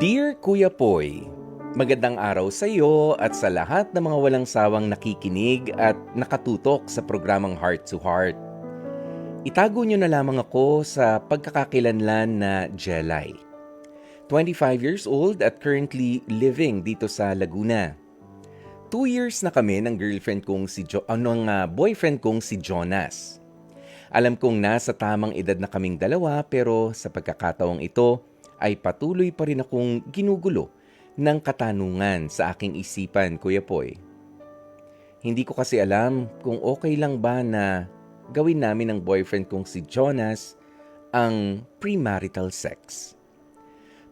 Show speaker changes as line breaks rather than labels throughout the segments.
Dear Kuya Poy, magandang araw sa iyo at sa lahat ng mga walang sawang nakikinig at nakatutok sa programang Heart to Heart. Itago niyo na lamang ako sa pagkakakilanlan na Jelay. 25 years old at currently living dito sa Laguna. Two years na kami ng girlfriend kong si jo- ano, ng ah, boyfriend kong si Jonas. Alam kong nasa tamang edad na kaming dalawa pero sa pagkakataong ito ay patuloy pa rin akong ginugulo ng katanungan sa aking isipan, Kuya Poy. Hindi ko kasi alam kung okay lang ba na gawin namin ng boyfriend kong si Jonas ang premarital sex.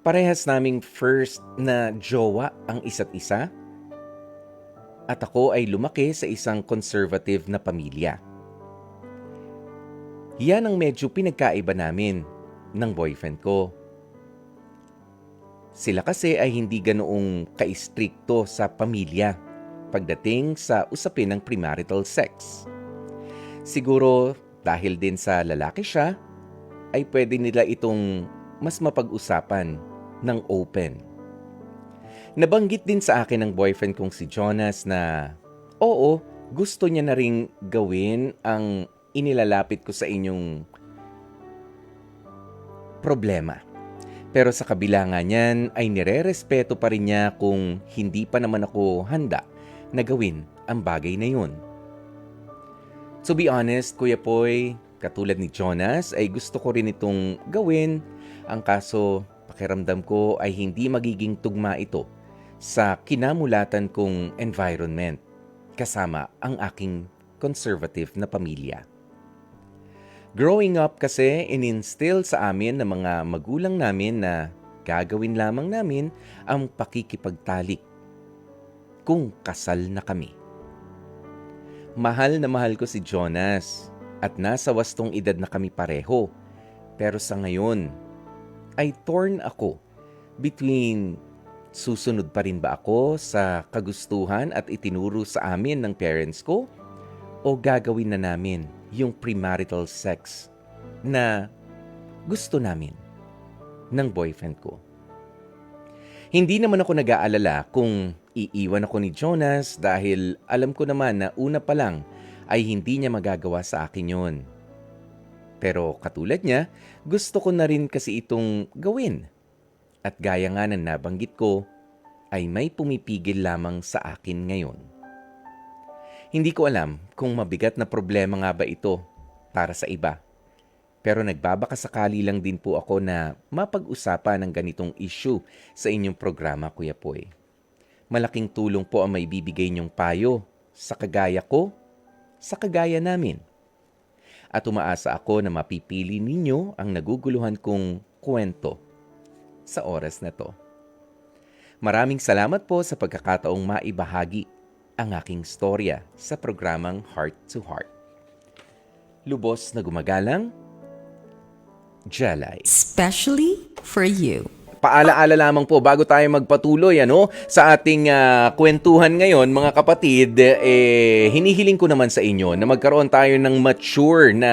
Parehas naming first na jowa ang isa't isa at ako ay lumaki sa isang conservative na pamilya. Yan ang medyo pinagkaiba namin ng boyfriend ko. Sila kasi ay hindi ganoong kaistrikto sa pamilya pagdating sa usapin ng premarital sex. Siguro dahil din sa lalaki siya, ay pwede nila itong mas mapag-usapan ng open. Nabanggit din sa akin ng boyfriend kong si Jonas na oo, gusto niya na ring gawin ang inilalapit ko sa inyong problema. Pero sa kabila nga niyan ay nire-respeto pa rin niya kung hindi pa naman ako handa na gawin ang bagay na yun. To be honest, Kuya Poy, katulad ni Jonas ay gusto ko rin itong gawin. Ang kaso, pakiramdam ko ay hindi magiging tugma ito sa kinamulatan kong environment kasama ang aking conservative na pamilya. Growing up kasi, ininstill sa amin ng mga magulang namin na gagawin lamang namin ang pakikipagtalik kung kasal na kami. Mahal na mahal ko si Jonas at nasa wastong edad na kami pareho. Pero sa ngayon, ay torn ako between susunod pa rin ba ako sa kagustuhan at itinuro sa amin ng parents ko o gagawin na namin yung premarital sex na gusto namin ng boyfriend ko. Hindi naman ako nag-aalala kung iiwan ako ni Jonas dahil alam ko naman na una pa lang ay hindi niya magagawa sa akin yon. Pero katulad niya, gusto ko na rin kasi itong gawin. At gaya nga ng nabanggit ko, ay may pumipigil lamang sa akin ngayon. Hindi ko alam kung mabigat na problema nga ba ito para sa iba. Pero nagbabakasakali lang din po ako na mapag-usapan ng ganitong issue sa inyong programa, Kuya Poy. Malaking tulong po ang may bibigay niyong payo sa kagaya ko, sa kagaya namin. At umaasa ako na mapipili ninyo ang naguguluhan kong kwento sa oras na to. Maraming salamat po sa pagkakataong maibahagi ang aking storya sa programang Heart to Heart. Lubos na gumagalang, Jalay.
Especially for you.
Paalaala lamang po bago tayo magpatuloy ano sa ating ah, kwentuhan ngayon mga kapatid eh hinihiling ko naman sa inyo na magkaroon tayo ng mature na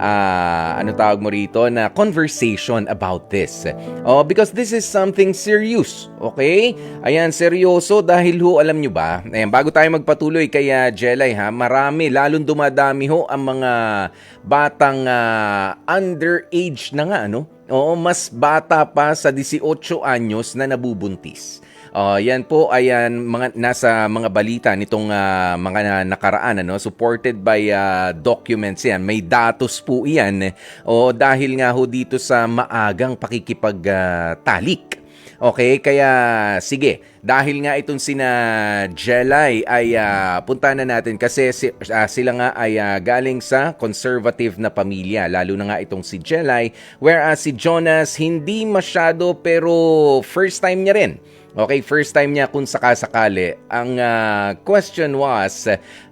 ah, ano tawag mo rito na conversation about this. Oh because this is something serious, okay? Ayan seryoso dahil ho alam nyo ba, ayan, bago tayo magpatuloy kaya Jelay ha, marami lalong dumadami ho ang mga batang ah, underage na nga ano Oo, mas bata pa sa 18 anyos na nabubuntis. Oh, yan po ay yan, mga nasa mga balita nitong ah, mga na- nakaraan ano, supported by ah, documents yan. May datos po iyan. O dahil nga ho dito sa maagang pakikipagtalik. Okay, kaya sige, dahil nga itong sina Jelay ay ah, punta na natin kasi si- ah, sila nga ay ah, galing sa conservative na pamilya, lalo na nga itong si Jelay, whereas si Jonas hindi masyado pero first time niya rin. Okay, first time niya kung sakasakali. Ang ah, question was,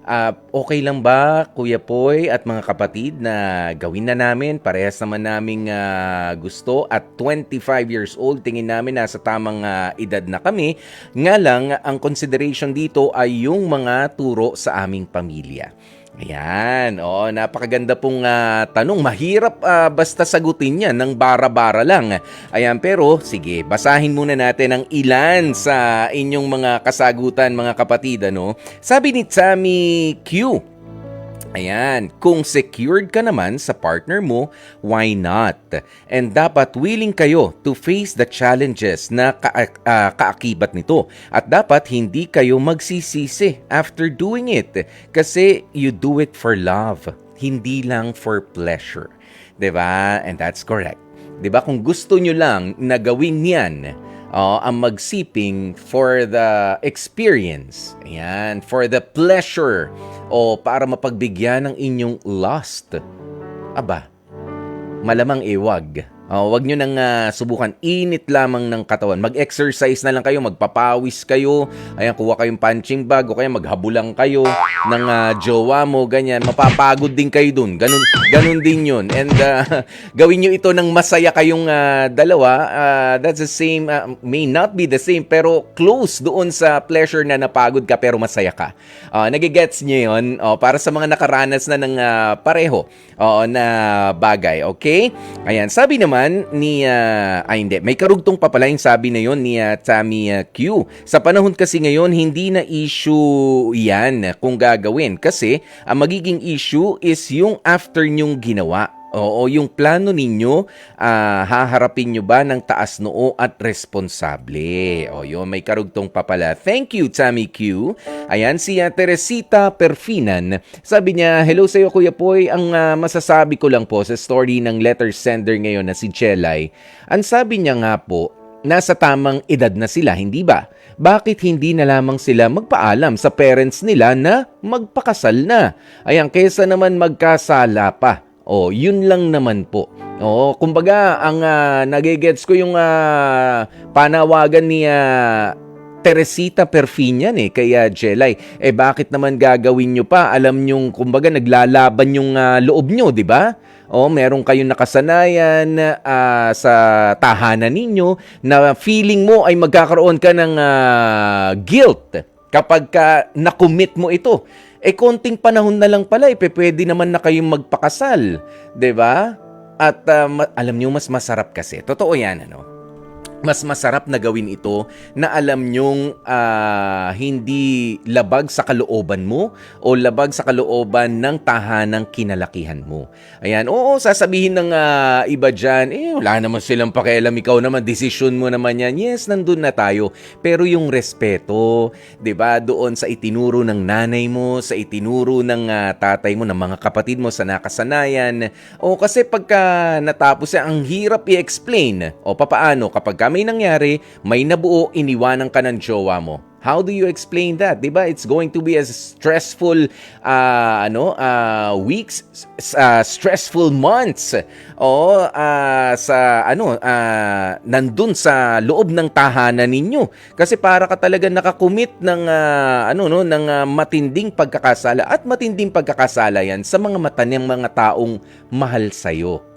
ah, okay lang ba Kuya Poy at mga kapatid na gawin na namin? Parehas naman naming ah, gusto at 25 years old, tingin namin nasa tamang ah, edad na kami. Nga lang, ang consideration dito ay yung mga turo sa aming pamilya. Ayan, oo, napakaganda pong ah, tanong. Mahirap ah, basta sagutin yan ng bara-bara lang. Ayan, pero sige, basahin muna natin ang ilan sa inyong mga kasagutan mga kapatid. Ano? Sabi ni Tammy Q, Ayan, kung secured ka naman sa partner mo, why not? And dapat willing kayo to face the challenges na ka- ah, kaakibat nito. At dapat hindi kayo magsisisi after doing it kasi you do it for love, hindi lang for pleasure. 'Di ba? And that's correct. 'Di ba? Kung gusto nyo lang na gawin 'yan, Oh, ang magsiping for the experience. Ayan, for the pleasure. O para mapagbigyan ng inyong lust. Aba, malamang iwag. Oh, wag nyo nang ah, subukan. Init lamang ng katawan. Mag-exercise na lang kayo, magpapawis kayo. Ayan, kuha kayong punching bag o kaya maghabulang kayo ng ah, jowa mo, ganyan. Mapapagod din kayo dun. Ganun, ganun din yun. And ah, gawin nyo ito ng masaya kayong ah, dalawa. Ah, that's the same, ah, may not be the same, pero close doon sa pleasure na napagod ka pero masaya ka. Uh, nagigets nyo yun oh, para sa mga nakaranas na ng ah, pareho oh, na bagay. Okay? Ayan, sabi naman ni, ah, ay hindi, may karugtong pa pala yung sabi na yun ni ah, Tammy ah, Q. Sa panahon kasi ngayon, hindi na issue yan kung gagawin. Kasi ang magiging issue is yung after nyong ginawa. Oo, yung plano ninyo, ah, haharapin nyo ba ng taas noo at responsable? O yun, may karugtong pa pala. Thank you, Tammy Q. Ayan, si ah, Teresita Perfinan. Sabi niya, hello sa'yo, Kuya Poy. Ang ah, masasabi ko lang po sa story ng letter sender ngayon na si Chelay, ang sabi niya nga po, nasa tamang edad na sila, hindi ba? Bakit hindi na lamang sila magpaalam sa parents nila na magpakasal na? Ayan, kesa naman magkasala pa. O, yun lang naman po. O, kumbaga, ang uh, nagigets ko yung ah, panawagan ni ah, Teresita Perfinian eh, kaya Jelay. Eh bakit naman gagawin nyo pa? Alam nyong, kumbaga, naglalaban yung ah, loob nyo, di ba? O, meron kayong nakasanayan ah, sa tahanan ninyo na feeling mo ay magkakaroon ka ng ah, guilt kapag ka nakumit mo ito. Eh, konting panahon na lang pala, eh, pwede naman na kayong magpakasal. ba? At ah, ma- alam nyo, mas masarap kasi. Totoo yan, ano? Mas masarap na gawin ito na alam nyong ah, hindi labag sa kalooban mo o labag sa kalooban ng tahanang kinalakihan mo. Ayan, oo, sasabihin ng ah, iba dyan, eh, wala naman silang pakialam, ikaw naman, desisyon mo naman yan. Yes, nandun na tayo. Pero yung respeto, ba doon sa itinuro ng nanay mo, sa itinuro ng ah, tatay mo, ng mga kapatid mo sa nakasanayan, o kasi pagka natapos yan, ang hirap i-explain. O papaano, kapag ka may nangyari, may nabuo, iniwanan ka ng jowa mo. How do you explain that? 'Di ba? It's going to be as stressful uh, ano, uh, weeks, uh, stressful months. O uh, sa ano, uh, nandun sa loob ng tahanan ninyo. Kasi para ka talaga nakakumit ng uh, ano no, ng uh, matinding pagkakasala at matinding pagkakasala 'yan sa mga mata ng mga taong mahal sa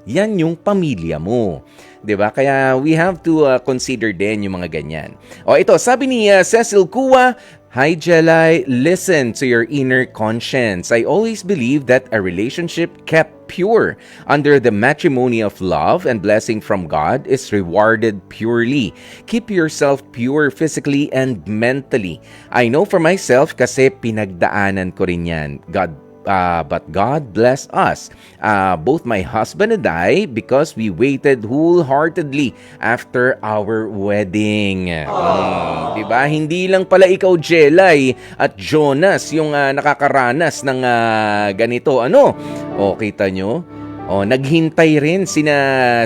Yan yung pamilya mo. 'di ba? Kaya we have to uh, consider din yung mga ganyan. O ito, sabi ni uh, Cecil Kua, Hi Jelai, listen to your inner conscience. I always believe that a relationship kept pure under the matrimony of love and blessing from God is rewarded purely. Keep yourself pure physically and mentally. I know for myself kasi pinagdaanan ko rin yan. God uh, but God bless us, uh, both my husband and I, because we waited wholeheartedly after our wedding. Hmm, diba? Hindi lang pala ikaw, Jelay, at Jonas, yung uh, nakakaranas ng uh, ganito. Ano? O, kita nyo? Oh, naghintay rin sina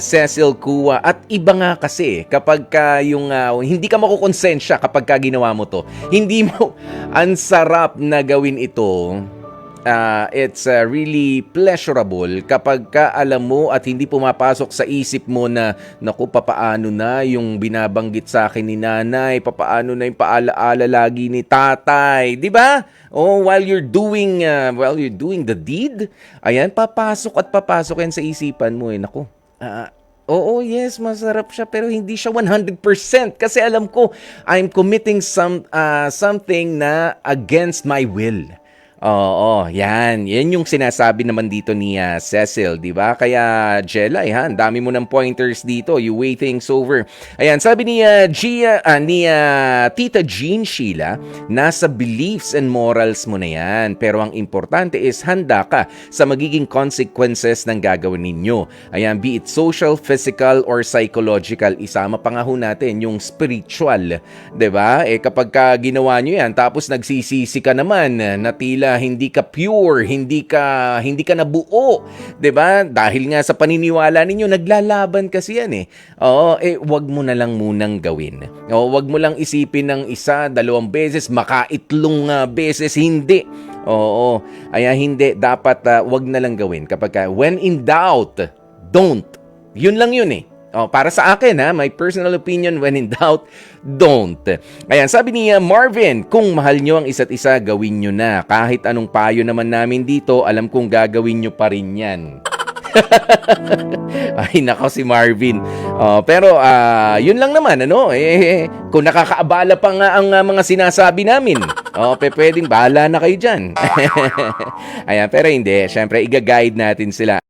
Cecil Kua at iba nga kasi kapag ka yung uh, hindi ka makukonsensya kapag ka ginawa mo to. Hindi mo ang sarap na gawin ito uh, it's uh, really pleasurable kapag ka alam mo at hindi pumapasok sa isip mo na naku papaano na yung binabanggit sa akin ni nanay, papaano na yung paalaala lagi ni tatay, 'di ba? Oh, while you're doing uh, while you're doing the deed, ayan papasok at papasok yan sa isipan mo eh naku. Uh, Oo, yes, masarap siya pero hindi siya 100% kasi alam ko I'm committing some uh, something na against my will. Oo, yan. Yan yung sinasabi naman dito ni ah, Cecil, di ba? Kaya, Jella, eh, ha, ang dami mo ng pointers dito. You weigh things over. Ayan, sabi ni, ah, Gia, ah, ni ah, Tita Jean Sheila, nasa beliefs and morals mo na yan. Pero ang importante is handa ka sa magiging consequences ng gagawin ninyo. Ayan, be it social, physical, or psychological. Isama pa nga ho natin yung spiritual. 'di ba? Eh kapag ka ginawa nyo yan, tapos nagsisisi ka naman na tila hindi ka pure, hindi ka hindi ka nabuo, 'di ba? Dahil nga sa paniniwala ninyo, naglalaban kasi yan eh. Oo, eh wag mo na lang munang gawin. O wag mo lang isipin ng isa, dalawang beses, makaitlong ah, beses, hindi. Oo, ay hindi dapat ah, wag na lang gawin kapag ka, when in doubt, don't. Yun lang yun eh. Oh, para sa akin ha, my personal opinion when in doubt, don't. Ayan, sabi ni uh, Marvin, kung mahal nyo ang isa't isa, gawin nyo na. Kahit anong payo naman namin dito, alam kong gagawin nyo pa rin yan. Ay, nako si Marvin. Oh, pero ah, yun lang naman, ano? Eh, kung nakakaabala pa nga ang ah, mga sinasabi namin, oh, pe, pwedeng bahala na kayo dyan. Ayan, pero hindi. Siyempre, iga-guide natin sila.